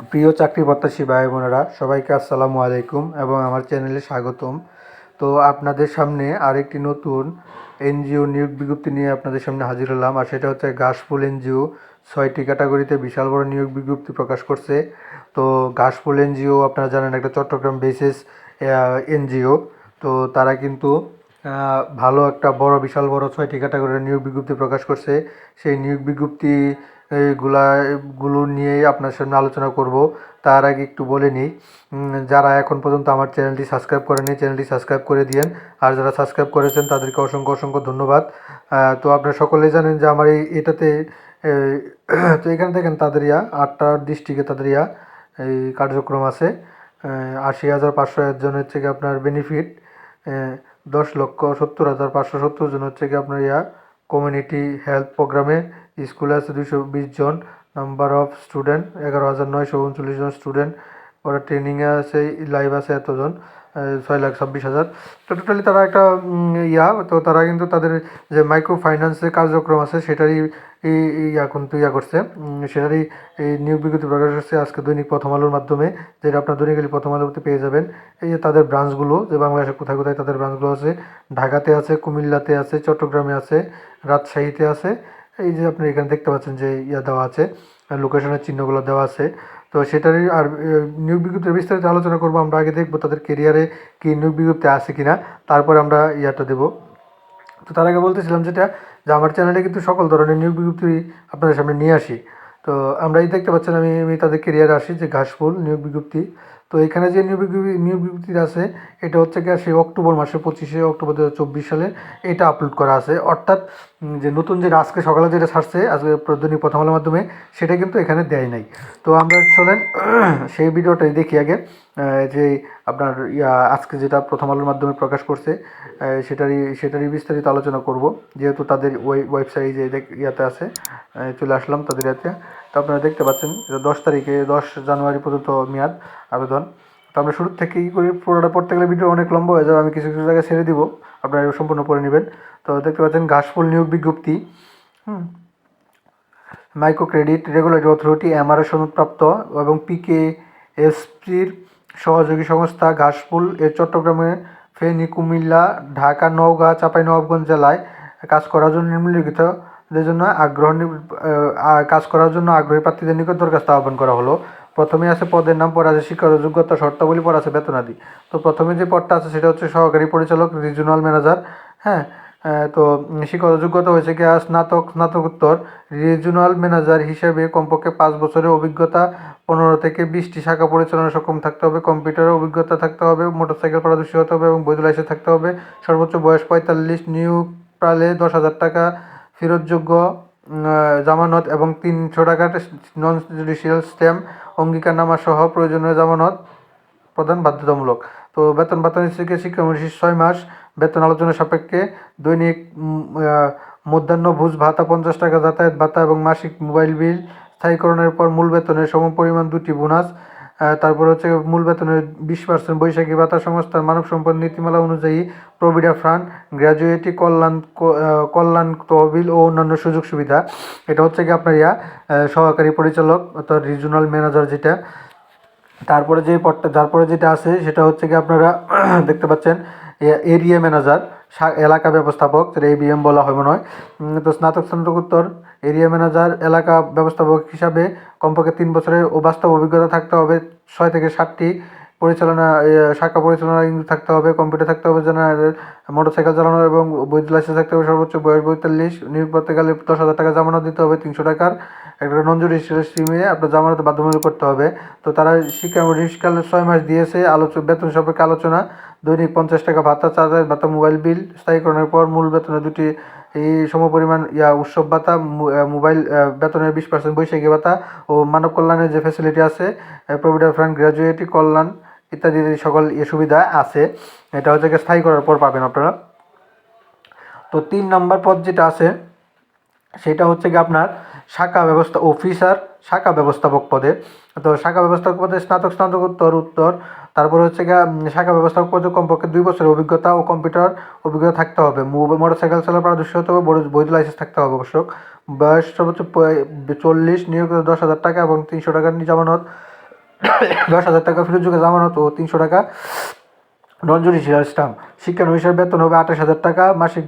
প্রিয় চাকরি প্রত্যাশী ভাই বোনেরা, সবাইকে আসসালামু আলাইকুম এবং আমার চ্যানেলে স্বাগতম। তো আপনাদের সামনে আরেকটি নতুন এনজিও নিয়োগ বিজ্ঞপ্তি নিয়ে আপনাদের সামনে হাজির হলাম, আর সেটা হচ্ছে ঘাসফুল এনজিও ছয়টি ক্যাটাগরিতে বিশাল বড় নিয়োগ বিজ্ঞপ্তি প্রকাশ করছে। তো ঘাসফুল এনজিও, আপনারা জানেন, একটা চট্টগ্রাম বেসিস এনজিও। তো তারা কিন্তু ভালো একটা বড়, বিশাল বড় ছয়টি ক্যাটাগরির নিয়োগ বিজ্ঞপ্তি প্রকাশ করছে। সেই নিয়োগ বিজ্ঞপ্তি, এইগুলা, গুলো নিয়েই আপনার সামনে আলোচনা করব। তার আগে একটু বলে নিই যারা এখন পর্যন্ত আমার চ্যানেলটি সাবস্ক্রাইব করেনি চ্যানেলটি সাবস্ক্রাইব করে দিয়েন। আর যারা সাবস্ক্রাইব করেছেন, তাদেরকে অসংখ্য অসংখ্য ধন্যবাদ। তো আপনারা সকলেই জানেন যে আমার এই, এটাতে তো এখানে দেখেন তাদের ইয়া, আটটা ডিস্ট্রিক্টে তাদের ইয়া, এই কার্যক্রম আছে। আশি হাজার পাঁচশো জন হচ্ছে কি আপনার বেনিফিট দশ লক্ষ সত্তর হাজার পাঁচশো সত্তর জন হচ্ছে কি আপনার ইয়া কমিউনিটি হেলথ প্রোগ্রামে স্কুলে আছে দুইশো বিশ জন নাম্বার অফ স্টুডেন্ট এগারো হাজার নয়শো উনচল্লিশ জন স্টুডেন্ট পরে ট্রেনিংয়ে আছে লাইভ আছে এতজন ছয় লাখ ছাব্বিশ হাজার। তো টোটালি তারা একটা ইয়া, তো তারা কিন্তু তাদের যে মাইক্রো ফাইন্যান্সের কার্যক্রম আছে সেটারই ইয়া কিন্তু ইয়া করছে। সেটারই এই নিয়োগ বিজ্ঞপ্তি প্রকাশ করছে আজকে দৈনিক প্রথম আলোর মাধ্যমে, যেটা আপনার দৈনিক প্রথম আলোতে পেয়ে যাবেন। এই যে তাদের ব্রাঞ্চগুলো যে বাংলাদেশে কোথায় কোথায় তাদের ব্রাঞ্চগুলো আছে, ঢাকাতে আছে, কুমিল্লাতে আছে, চট্টগ্রামে আছে, রাজশাহীতে আছে। এই যে আপনি এখানে দেখতে পাচ্ছেন যে ইয়া দেওয়া আছে লোকেশনের চিহ্নগুলো দেওয়া আছে। তো সেটারই আর নিয়োগ বিজ্ঞপ্তির বিস্তারিত আলোচনা করব। আমরা আগে দেখব তাদের কেরিয়ারে কি নিয়োগ বিজ্ঞপ্তি আছে কি না তারপরে আমরা ইয়াটা দেবো। তো তার আগে বলতেছিলাম যেটা, যে আমার চ্যানেলে কিন্তু সকল ধরনের নিয়োগ বিজ্ঞপ্তি আপনাদের সামনে নিয়ে আসি। তো আমরা এই দেখতে পাচ্ছেন আমি আমি তাদের কেরিয়ারে আসি, যে ঘাসফুল নিয়োগ বিজ্ঞপ্তি। তো এখানে যে নিয়োগ নিয়োগ বিজ্ঞপ্তি আছে, এটা হচ্ছে কি সেই অক্টোবর মাসে পঁচিশে অক্টোবর দু চব্বিশ সালে এটা আপলোড করা আছে। অর্থাৎ যে নতুন যেটা আজকে সকালে যেটা ছাড়ছে, আজকে দৈনিক প্রথম আলোর মাধ্যমে, সেটা কিন্তু এখানে দেয় নাই। তো আমরা চলেন, সেই ভিডিওটাই দেখি আগে। যে আপনার, ইয়া, আজকে যেটা প্রথম আলোর মাধ্যমে প্রকাশ করছে সেটারই সেটারই বিস্তারিত আলোচনা করব। যেহেতু তাদের ওয়েবসাইট যে ইয়াতে আছে চলে আসলাম তাদের ইয়াতে। আপনারা দেখতে পাচ্ছেন, এটা দশ তারিখে, দশ জানুয়ারি পর্যন্ত মেয়াদ আবেদন। তো আমরা শুরু থেকে কী করি, পুরোটা পড়তে গেলে ভিডিও অনেক লম্বা হয়ে যাবে, আমি কিছু কিছু জায়গায় ছেড়ে দিব, আপনারা সম্পূর্ণ পড়ে নেবেন। তো দেখতে পাচ্ছেন, ঘাসফুল নিয়োগ বিজ্ঞপ্তি। হুম। Micro credit regulatory authority MRA সনদপ্রাপ্ত এবং পিকে এসপির সহযোগী সংস্থা ঘাসফুল এর চট্টগ্রামে ফেনী, কুমিল্লা, ঢাকা, নওগাঁ, চাঁপাইনবাবগঞ্জ জেলায় কাজ করার জন্য নিম্নলিখিতদের জন্য আগ্রহ কাজ করার জন্য আগ্রহী প্রার্থীদের নিকট দরখাস্ত আহ্বান করা হলো। প্রথমে আছে পদের নাম, পরে আছে শিক্ষাগত যোগ্যতা শর্তাবলী পরে আছে বেতনাদি। তো প্রথমে যে পদটা আছে সেটা হচ্ছে সহকারী পরিচালক রিজিওনাল ম্যানেজার হ্যাঁ? তো শিক্ষাগত যোগ্যতা হয়েছে কি স্নাতক, স্নাতকোত্তর। রিজিওনাল ম্যানেজার হিসেবে কমপক্ষে পাঁচ বছরের অভিজ্ঞতা, পনেরো থেকে বিশটি শাখা পরিচালনা সক্ষম থাকতে হবে, কম্পিউটারের অভিজ্ঞতা থাকতে হবে, মোটরসাইকেল পারদর্শী হতে হবে এবং বৈধ লাইসেন্স থাকতে হবে। সর্বোচ্চ বয়স পঁয়তাল্লিশ, নিয়োগ প্রালে দশ হাজার টাকা ফেরতযোগ্য জামানত এবং তিনশো টাকার নন জুডিশিয়াল স্ট্যাম্প অঙ্গীকারনামা সহ প্রয়োজনীয় জামানত প্রদান বাধ্যতামূলক। তো বেতন ভাতা নিশ্চিত শিক্ষামূলক ছয় মাস, বেতন আলোচনা সাপেক্ষে দৈনিক মধ্যাহ্ন ভোজ ভাতা পঞ্চাশ টাকা, যাতায়াত ভাতা এবং মাসিক মোবাইল বিল স্থায়ীকরণের পর মূল বেতনের সম পরিমাণ দুটি বোনাস তারপর হচ্ছে মূল বেতনের বিশ পার্সেন্ট বৈশাখী ভাতা সংস্থার মানব সম্পদ নীতিমালা অনুযায়ী প্রভিডা ফান্ড গ্র্যাজুয়েটি কল্যাণ কল্যাণ তহবিল ও অন্যান্য সুযোগ সুবিধা। এটা হচ্ছে কি আপনার ইয়া সহকারী পরিচালক অর্থাৎ রিজিওনাল ম্যানেজার যেটা। তারপরে যে পদটা তারপরে যেটা আছে, সেটা হচ্ছে কি আপনারা দেখতে পাচ্ছেন এরিয়া ম্যানেজার এলাকা ব্যবস্থাপক, যেটা এবিএম বলা হয় মনে হয়। তো স্নাতক স্নাতকোত্তর, এরিয়া ম্যানেজার, এলাকা ব্যবস্থাপক হিসাবে কমপক্ষে তিন বছরের বাস্তব অভিজ্ঞতা থাকতে হবে, ছয় থেকে সাতটি পরিচালনা শাখা পরিচালনা ইংরেজি থাকতে হবে, কম্পিউটার থাকতে হবে জেনারেল মোটরসাইকেল চালানো এবং বৈধ লাইসেন্স থাকতে হবে, সর্বোচ্চ বয়স পঁয়তাল্লিশ নিয়োগ করতে গেলে দশ হাজার টাকা জামানত দিতে হবে, তিনশো টাকার একটা জুডিশিয়াল স্ট্রিমে আপনার জামানত বাধ্যতামূলক করতে হবে। তো তারা শিক্ষা শিক্ষাকালে ছয় মাস দিয়েছে আলোচনা বেতন সম্পর্কে আলোচনা, দৈনিক পঞ্চাশ টাকা ভাতা চার্জার ভাতা, মোবাইল বিল স্থায়ীকরণের পর মূল বেতনের দুটি সমপরিমাণ, ইয়া, উৎসব ভাতা মোবাইল বেতনের বিশ পার্সেন্ট বৈশাখী ভাতা ও মানব কল্যাণের যে ফ্যাসিলিটি আছে প্রভিডেন্ট ফান্ড গ্র্যাজুয়েটি কল্যাণ ইত্যাদি সকল এ সুবিধা আছে। এটা হচ্ছে স্থায়ী করার পর পাবেন আপনারা। তো তিন নম্বর পদ যেটা আছে, সেটা হচ্ছে কি আপনার শাখা ব্যবস্থা অফিসার শাখা ব্যবস্থাপক পদে। তো শাখা ব্যবস্থাপক পদে স্নাতক, স্নাতকোত্তর, উত্তর তারপর হচ্ছে শাখা ব্যবস্থাপক কমপক্ষে দুই বছরের অভিজ্ঞতা ও কম্পিউটার অভিজ্ঞতা থাকতে হবে। মোটর সাইকেল চালানোর পারদর্শী হতে হবে, বৈধ লাইসেন্স থাকতে হবে অবশ্য। বয়স সর্বোচ্চ চল্লিশ, নিয়োগ দশ হাজার টাকা এবং তিনশো টাকার জামানত দশ হাজার টাকা ফিরোজযোগ্য জামানত ও তিনশো টাকা নন জুডিশিয়াল স্টাম্প শিক্ষানবিশের বেতন হবে আঠাশ হাজার টাকা, মাসিক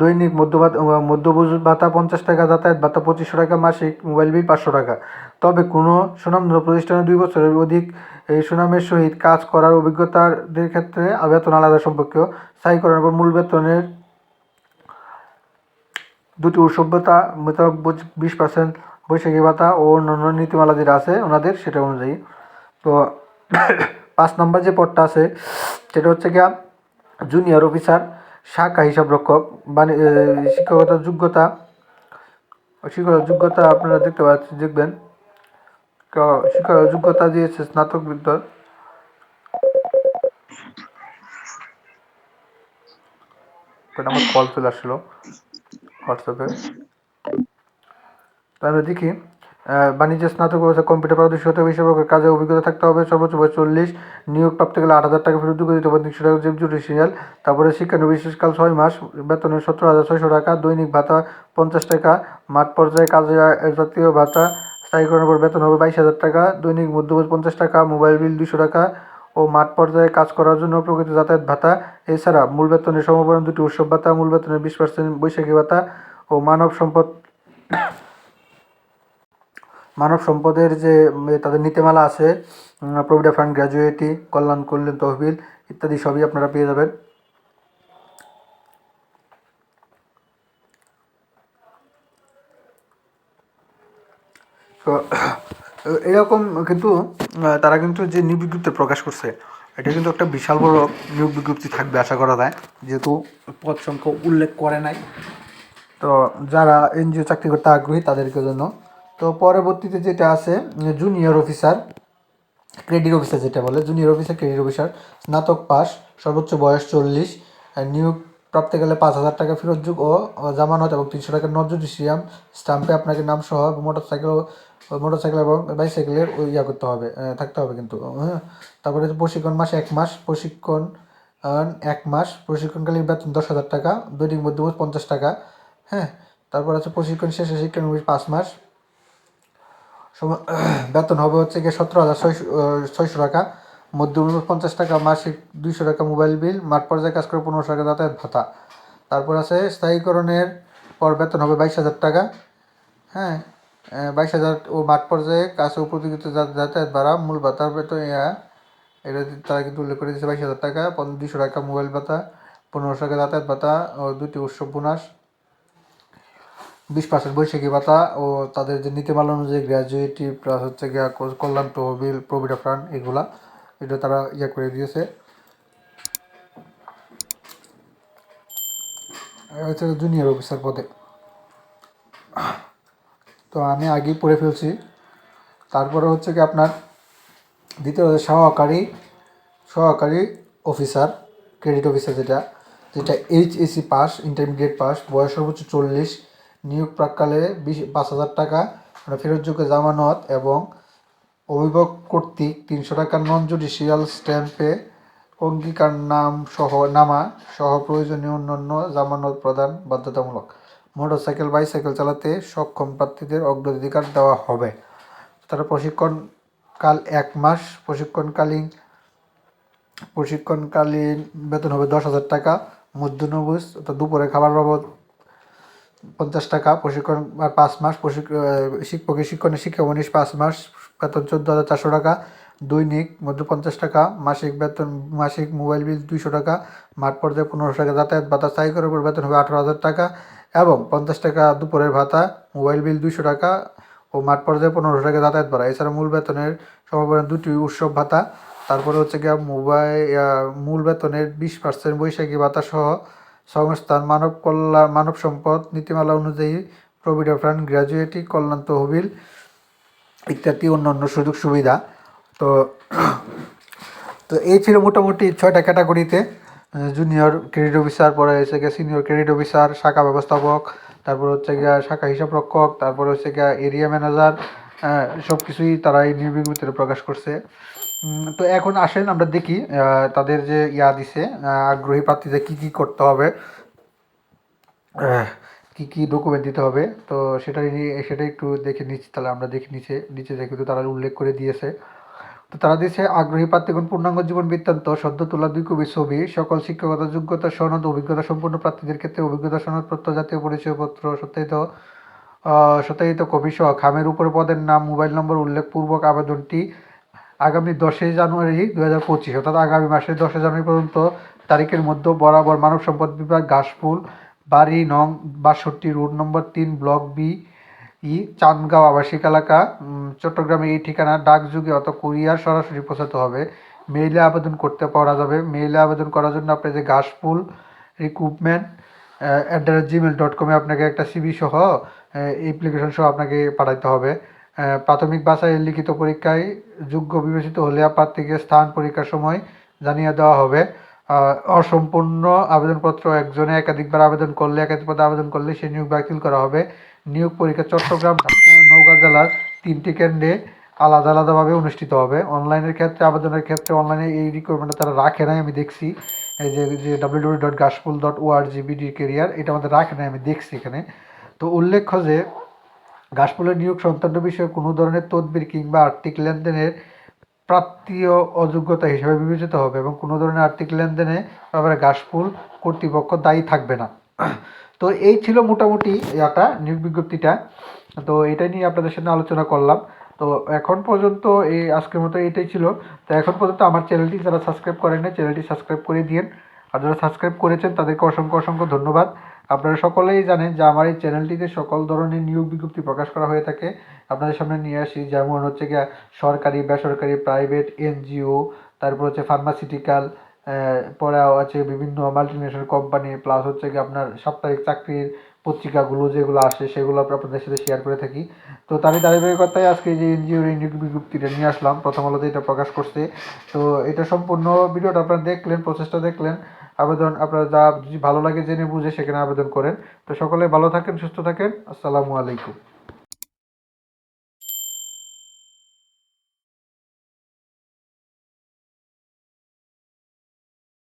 দৈনিক মধ্যবাত মধ্যবুজ ভাতা পঞ্চাশ টাকা, যাতায়াত ভাতা পঁচিশশো টাকা, মাসিক মোবাইল বিল পাঁচশো টাকা। তবে কোনো সুনামধন্য প্রতিষ্ঠানে দুই বছরের অধিক, এই সুনামের সহিত কাজ করার অভিজ্ঞতাদের ক্ষেত্রে বেতন আলাদা সম্পর্কীয়। স্থায়ীকরণ পর মূল বেতনের দুটি উৎসবতা বিশ পার্সেন্ট বৈশাখী ভাতা ও অন্যান্য নীতিমালা যেটা আছে ওনাদের সেটা অনুযায়ী। তো পাঁচ নম্বর যে পদটা আছে, সেটা হচ্ছে গিয়া জুনিয়র অফিসার শাখা হিসাব রক্ষক মানে শিক্ষকতার যোগ্যতা শিক্ষকতার যোগ্যতা আপনারা দেখতে পাচ্ছেন, দেখবেন। ক- শিক্ষকতার যোগ্যতা দিয়েছে স্নাতক বিদ্যার। আমার কল চলে আসলো হোয়াটসঅ্যাপে। তাহলে দেখি আহ, বাণিজ্য স্নাতক অবস্থা কম্পিউটার পারদর্শী হতে কাজে অভিজ্ঞতা থাকতে হবে সর্বোচ্চ বয়স চল্লিশ নিয়োগ প্রাপ্ত গেলে আট হাজার টাকা ফেরত দিতে হবে তিনশো টাকা জুডিশিয়াল তারপরে ছয় মাস বেতনের সতেরো হাজার ছয়শো টাকা দৈনিক ভাতা পঞ্চাশ টাকা মাঠ পর্যায়ে কাজে জাতীয় ভাতা স্থায়ীকরণের পর বেতন হবে বাইশ হাজার টাকা, দৈনিক মধ্যবোধ পঞ্চাশ টাকা, মোবাইল বিল দুশো টাকা ও মাঠ পর্যায়ে কাজ করার জন্য প্রকৃত যাতায়াত ভাতা। এছাড়া মূল বেতনের সমপরণ দুটি উৎসব ভাতা, মূল বেতনের বিশ পার্সেন্ট বৈশাখী ভাতা ও মানব সম্পদ মানব সম্পদের যে তাদের নীতিমালা আছে প্রভিডা ফান্ড, গ্র্যাজুয়েটি, কল্যাণ কল্যাণ তহবিল ইত্যাদি সবই আপনারা পেয়ে যাবেন। এরকম কিন্তু তারা কিন্তু যে নিয়োগ বিজ্ঞপ্তি প্রকাশ করছে, এটা কিন্তু একটা বিশাল বড় নিয়োগ বিজ্ঞপ্তি থাকবে আশা করা যায়, যেহেতু পদ সংখ্যা উল্লেখ করে নাই। তো, যারা এনজিও চাকরি করতে আগ্রহী, তাদেরকে জন্য। তো, পরবর্তীতে যেটা আছে জুনিয়র অফিসার ক্রেডিট অফিসার যেটা বলে জুনিয়র অফিসার ক্রেডিট অফিসার স্নাতক পাস, সর্বোচ্চ বয়স চল্লিশ নিয়োগ প্রাপ্তে গেলে পাঁচ হাজার টাকা ফেরত যোগ ও জামানত এবং তিনশো টাকার নন জুডিশিয়াম স্টাম্পে আপনাকে নাম সহ মোটর সাইকেল মোটর সাইকেল এবং বাইসাইকেলের ইয়া করতে হবে থাকতে হবে কিন্তু হ্যাঁ। তারপরে প্রশিক্ষণ মাসে এক মাস, প্রশিক্ষণ এক মাস, প্রশিক্ষণকালীন বেতন দশ হাজার টাকা, দৈনিক মধ্যমত পঞ্চাশ টাকা হ্যাঁ। তারপর আছে প্রশিক্ষণ শেষে শিক্ষানবিশ পাঁচ মাস। বেতন হবে হচ্ছে গিয়ে সতেরো হাজার ছয়শো ছয়শো টাকা মধ্যম পঞ্চাশ টাকা, মাসিক দুইশো টাকা মোবাইল বিল, মাঠ পর্যায়ে কাজ করে পনেরোশো টাকা যাতায়াত ভাতা। তারপর আছে স্থায়ীকরণের পর বেতন হবে বাইশ হাজার টাকা হ্যাঁ। বাইশ হাজার ও মাঠ পর্যায়ে কাছে প্রতিযোগিতা যাতায়াত ভাড়া, মূল ভাতার বেতন এটা তারা কিন্তু উল্লেখ করে দিয়েছে, বাইশ হাজার টাকা দুইশো টাকা মোবাইল ভাতা, পনেরোশো টাকা যাতায়াত ভাতা ও দুটি উৎসব বোনাস, বিশ পার্সেন্ট বৈশাখী ভাতা ও তাদের যে নীতিমালা অনুযায়ী গ্র্যাজুয়েটি প্লাস হচ্ছে গিয়া কল্যাণ তহবিল প্রভিডা ফান্ড এগুলা, এটা তারা ইয়ে করে দিয়েছে। জুনিয়র অফিসার পদে। তো আমি আগেই পড়ে ফেলছি। তারপরে হচ্ছে কি আপনার দ্বিতীয় হচ্ছে সহকারী সহকারী অফিসার ক্রেডিট অফিসার যেটা যেটা এইচএসি পাস ইন্টারমিডিয়েট পাস বয়স সর্বোচ্চ চল্লিশ, নিয়োগ প্রাককালে বিশ, পাঁচ হাজার টাকা মানে ফেরতযোগ্য জামানত এবং অভিভাবক কর্তৃক তিনশো টাকার নন জুডিশিয়াল স্ট্যাম্পে অঙ্গীকার নাম সহ, নামা সহ প্রয়োজনীয় অন্যান্য জামানত প্রদান বাধ্যতামূলক। মোটরসাইকেল, বাইসাইকেল চালাতে সক্ষম প্রার্থীদের অগ্রাধিকার দেওয়া হবে। তারা প্রশিক্ষণ কাল এক মাস, প্রশিক্ষণকালীন প্রশিক্ষণকালীন বেতন হবে দশ হাজার টাকা মধ্যনবুজ অর্থাৎ দুপুরে খাবার বাবদ পঞ্চাশ টাকা, প্রশিক্ষণ আর পাঁচ মাস প্রশিক্ষণ শিক্ষক শিক্ষণের শিক্ষা উনিশ পাঁচ মাস, বেতন চোদ্দ হাজার চারশো টাকা, দৈনিক মধ্য পঞ্চাশ টাকা, মাসিক বেতন, মাসিক মোবাইল বিল দুইশো টাকা, মাঠ পর্যায়ে পনেরোশো টাকা যাতায়াত ভাতা স্থায়ী করার বেতন হবে আঠারো হাজার টাকা এবং পঞ্চাশ টাকা দুপুরের ভাতা, মোবাইল বিল দুইশো টাকা ও মাঠ পর্যায়ে পনেরোশো টাকা যাতায়াত ভাড়া। এছাড়া মূল বেতনের সমাপন দুটি উৎসব ভাতা, তারপরে হচ্ছে গিয়া মোবাইল মূল বেতনের বিশ পার্সেন্ট বৈশাখী ভাতা সহ সংস্থান মানব কল্যাণ মানব সম্পদ নীতিমালা অনুযায়ী প্রভিডা ফান্ড, গ্র্যাজুয়েটি, কল্যাণ তহবিল ইত্যাদি অন্যান্য সুযোগ সুবিধা। তো তো এই ছিল মোটামুটি ছয়টা ক্যাটাগরিতে। জুনিয়র ক্রেডিট অফিসার পরে হচ্ছে গিয়ে সিনিয়র ক্রেডিট অফিসার শাখা ব্যবস্থাপক, তারপর হচ্ছে গিয়া শাখা হিসাব রক্ষক, তারপর হচ্ছে গিয়া এরিয়া ম্যানেজার সব কিছুই তারা এই নিয়োগ বিজ্ঞপ্তিতে প্রকাশ করছে। তো এখন আসেন, আমরা দেখি তাদের যে ইয়া দিছে আগ্রহী প্রার্থীদের কী কী করতে হবে কি কি ডকুমেন্ট দিতে হবে, তো সেটা নিয়ে সেটা একটু দেখে নিচ্ছি, তাহলে আমরা দেখে নিচে নিচে দেখে তো তারা উল্লেখ করে দিয়েছে। তো তারা দিয়েছে, আগ্রহী প্রার্থীগণ, পূর্ণাঙ্গ জীবন বৃত্তান্ত, সদ্য তোলা দুই কবি ছবি, সকল শিক্ষকতা, যোগ্যতা, সনদ, অভিজ্ঞতা সম্পন্ন প্রার্থীদের ক্ষেত্রে অভিজ্ঞতা সনদপত্র জাতীয় পরিচয়পত্র, সত্যায়িত সত্যায়িত কপি সহ খামের উপরে পদের নাম, মোবাইল নম্বর, উল্লেখপূর্বক আবেদনটি আগামী দশই জানুয়ারি দু হাজার পঁচিশ, অর্থাৎ আগামী মাসের দশই জানুয়ারি পর্যন্ত তারিখের মধ্যে বরাবর মানব সম্পদ বিভাগ ঘাসফুল বাড়ি নং বাষট্টি, রোড নম্বর তিন, ব্লক বি ই চাঁদগাঁও আবাসিক এলাকা চট্টগ্রামে এই ঠিকানা ডাকযোগে অত কুরিয়ার সরাসরি পৌঁছাতে হবে। মেইলে আবেদন করতে পারা যাবে। মেইলে আবেদন করার জন্য আপনি যে Ghashful recruitment at the rate gmail dot কমে আপনাকে একটা সিবি সহ অ্যাপ্লিকেশন সহ আপনাকে পাঠাইতে হবে। প্রাথমিক বাছাইয়ের লিখিত পরীক্ষায় যোগ্য বিবেচিত হলে প্রার্থীকে স্থান পরীক্ষার সময় জানিয়ে দেওয়া হবে। অসম্পূর্ণ আবেদনপত্র একজনে একাধিকবার আবেদন করলে একাধিক পদে আবেদন করলে সে নিয়োগ বাতিল করা হবে। নিয়োগ পরীক্ষা চট্টগ্রাম ঢাকা জেলার তিনটি কেন্দ্রে আলাদা আলাদাভাবে অনুষ্ঠিত হবে। অনলাইনের ক্ষেত্রে, আবেদনের ক্ষেত্রে, অনলাইনে এই রিকোয়ারমেন্টটা তারা রাখে নাই, আমি দেখছি। এই যে যে W W dot Ghashful dot O R G BD career এটা আমাদের রাখে নাই, আমি দেখছি এখানে। তো উল্লেখ্য যে ঘাসফুলের নিয়োগ সংক্রান্ত বিষয়ে কোনো ধরনের তদবির কিংবা আর্থিক লেনদেনের প্রাপ্তীয় অযোগ্যতা হিসেবে বিবেচিত হবে এবং কোনো ধরনের আর্থিক লেনদেনে ব্যাপারে ঘাসফুল কর্তৃপক্ষ দায়ী থাকবে না। তো এই ছিল মোটামুটি ইয়াটা নিয়োগ বিজ্ঞপ্তিটা। তো এটা নিয়ে আপনাদের সাথে আলোচনা করলাম। তো এখন পর্যন্ত এই আজকের মতো এটাই ছিল। তো এখন পর্যন্ত আমার চ্যানেলটি যারা সাবস্ক্রাইব করেন না চ্যানেলটি সাবস্ক্রাইব করে দিন আর যারা সাবস্ক্রাইব করেছেন, তাদেরকে অসংখ্য অসংখ্য ধন্যবাদ। আপনারা সকলেই জানেন যে আমার এই চ্যানেলটিতে সকল ধরনের নিয়োগ বিজ্ঞপ্তি প্রকাশ করা হয়ে থাকে। আপনাদের সামনে নিয়ে আসি, যেমন হচ্ছে গিয়া সরকারি, বেসরকারি, প্রাইভেট, এনজিও, তারপর হচ্ছে ফার্মাসিউটিক্যাল পরে আছে বিভিন্ন মাল্টিনেশনাল কোম্পানি প্লাস হচ্ছে কি আপনার সাপ্তাহিক চাকরির পত্রিকাগুলো যেগুলো আসে সেগুলো আপনাদের সাথে শেয়ার করে থাকি। তো তারই ধারাবাহিকতায় আজকে যে এনজিওর বিজ্ঞপ্তিটা নিয়ে আসলাম প্রথম আলোতে এটা প্রকাশ করছে। তো এটা সম্পূর্ণ ভিডিওটা আপনারা দেখলেন প্রচেষ্টা দেখলেন। আবেদন আপনারা যা যদি ভালো লাগে জেনে বুঝে সেখানে আবেদন করেন। তো সকলে ভালো থাকেন, সুস্থ থাকেন। আসসালামু আলাইকুম।